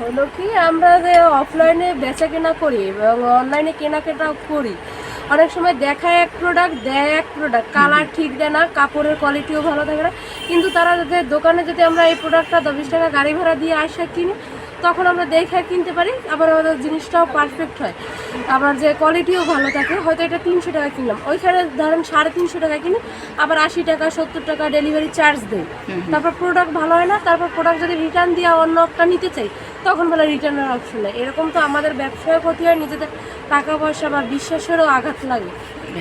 হলো কি আমরা যে অফলাইনে বেচা কেনা করি এবং অনলাইনে কেনাকাটা করি অনেক সময় দেখায় এক প্রোডাক্ট দেয় এক প্রোডাক্ট কালার ঠিক দেয় না কাপড়ের কোয়ালিটিও ভালো থাকে না। কিন্তু তারা যদি দোকানে যদি আমরা এই প্রোডাক্টটা দশ টাকা গাড়ি ভাড়া দিয়ে আসে কিনি তখন আমরা দেখে কিনতে পারি আবার আমাদের জিনিসটাও পারফেক্ট হয়। আবার যে কোয়ালিটিও ভালো থাকে হয়তো এটা তিনশো টাকা কিনলাম ওইখানে ধরেন সাড়ে তিনশো টাকা কিনি আবার আশি টাকা সত্তর টাকা ডেলিভারি চার্জ দেয় তারপর প্রোডাক্ট ভালো হয় না তারপর প্রোডাক্ট যদি রিটার্ন দিয়ে অন্য একটা নিতে চাই তখন বলে রিটার্নের অপশন নেই। এরকম তো আমাদের ব্যবসায় ক্ষতি হয় নিজেদের টাকা পয়সা বা বিশ্বাসেরও আঘাত লাগে।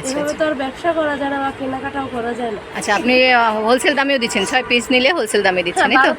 এভাবে তো আর ব্যবসা করা যায় না বা কেনাকাটাও করা যায় না। আচ্ছা আপনি হোলসেল দামেও দিচ্ছেন। ছয় পিস নিলে হোলসেল দামে দিচ্ছেন হ্যাঁ, তো?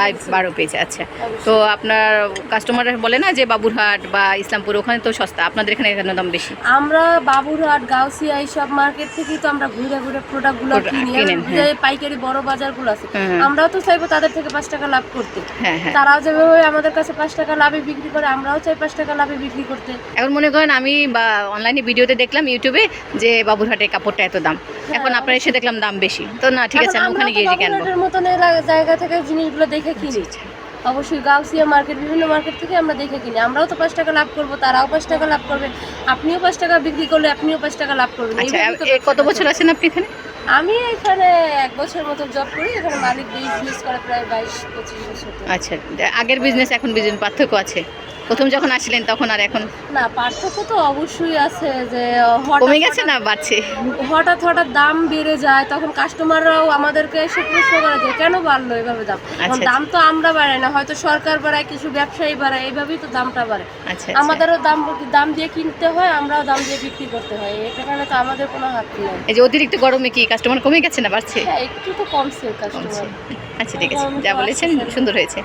বারো পিস বারো আচ্ছা। তো আপনার কাস্টমাররা বলে না যে বাবুরহাট বা ইসলামপুর ওখানে তো সস্তা। আপনাদের এখানে কেন দাম বেশি? আমরা বাবুরহাট গাউসিয়া এইসব মার্কেট থেকেই তো আমরা ঘুরে ঘুরে প্রোডাক্টগুলো কিনি। যে পাইকারি বড় বাজারগুলো আছে আমরাও তো চাইব তাদের থেকে পাঁচ টাকা লাভ করতে। হ্যাঁ হ্যাঁ। তারাও যেভাবে আমাদের কাছে পাঁচ টাকা লাভে বিক্রি করে আমরাও চাই পাঁচ টাকা লাভে বিক্রি করতে। এখন মনে করেন আমি বা অনলাইনে ভিডিওতে দেখলাম ইউটিউবে যে বাবুরহাটের কাপড়টা এত দাম। এখন আপনার এসে দেখলাম দাম বেশি। তো না ঠিক আছে আমি ওখানে গিয়ে যে কিনবো। মতন জায়গা থেকে জিনিসগুলো দেখে কিনি। অবশ্যই গাউসিয়া মার্কেট বিভিন্ন মার্কেট থেকে আমরা দেখে কিনি। আমরাও তো পাঁচ টাকা লাভ করব তারাও পাঁচ টাকা লাভ করবে। আপনিও পাঁচ টাকা বিক্রি করলে আপনিও পাঁচ টাকা লাভ করবেন। আচ্ছা কত বছর আছেন আপনি এখানে? আমি এখানে এক বছর মতো জব করি এখানে মালিক বিজনেস করে প্রায় বাইশ পঁচিশ বছর আচ্ছা আগের বিজনেস এখন বিজনেস পার্থক্য আছে? প্রথম যখন আসলেন তখন আর এখন? না পার্থক্য তো অবশ্যই আছে যে কমে গেছে না বাড়ছে? হঠাৎ হঠাৎ দাম বেড়ে যায় তখন কাস্টমাররাও আমাদেরকে এসে প্রশ্ন করে যে কেন বাড়লো এভাবে দাম? আচ্ছা, এখন দাম তো আমরা বাড়াই না হয়তো সরকার বাড়ায় কিছু ব্যবসায়ী বাড়ায় এইভাবেই তো দামটা বাড়ে। আচ্ছা আচ্ছা। আমাদেরও দাম দাম দিয়ে কিনতে হয় আমরাও দাম দিয়ে বিক্রি করতে হয় এখানে তো আমাদের কোনো হাত নেই। এই যে অতিরিক্ত গরমে কি কাস্টমার কমে গেছে না বাড়ছে? হ্যাঁ একটু তো কমছে কাস্টমার আচ্ছা ঠিক আছে। যা বলেছেন সুন্দর হয়েছে।